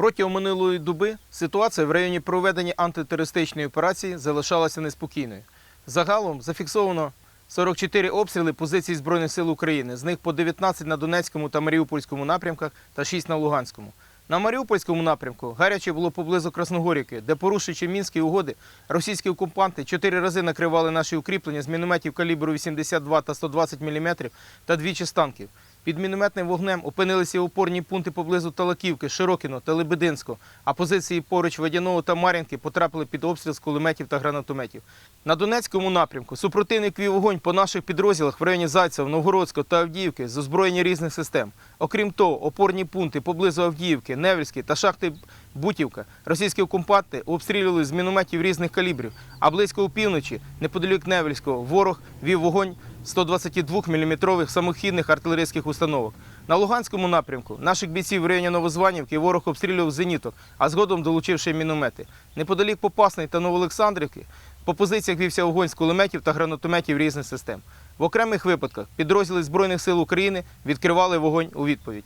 Протягом минулої доби ситуація в районі проведення антитерористичної операції залишалася неспокійною. Загалом зафіксовано 44 обстріли позицій Збройних сил України, з них по 19 на Донецькому та Маріупольському напрямках та 6 на Луганському. На Маріупольському напрямку гаряче було поблизу Красногорівки, де, порушуючи мінські угоди, російські окупанти чотири рази накривали наші укріплення з мінометів калібру 82 та 120 мм та двічі з танків. Під мінометним вогнем опинилися опорні пункти поблизу Талаківки, Широкіно та Лебединського, а позиції поруч Водяного та Мар'їнки потрапили під обстріл з кулеметів та гранатометів. На Донецькому напрямку супротивник вів вогонь по наших підрозділах в районі Зайцев, Новгородського та Авдіївки з озброєння різних систем. Окрім того, опорні пункти поблизу Авдіївки, Невельський та шахти Бутівка російські окупанти обстрілювали з мінометів різних калібрів, а близько опівночі, неподалік Невельського, ворог вів вогонь 122-мм самохідних артилерійських установок. На Луганському напрямку наших бійців в районі Новозванівки ворог обстрілював зеніток, а згодом долучивши міномети. Неподалік Попасної та Новоолександрівки по позиціях вівся вогонь з кулеметів та гранатометів різних систем. В окремих випадках підрозділи Збройних сил України відкривали вогонь у відповідь.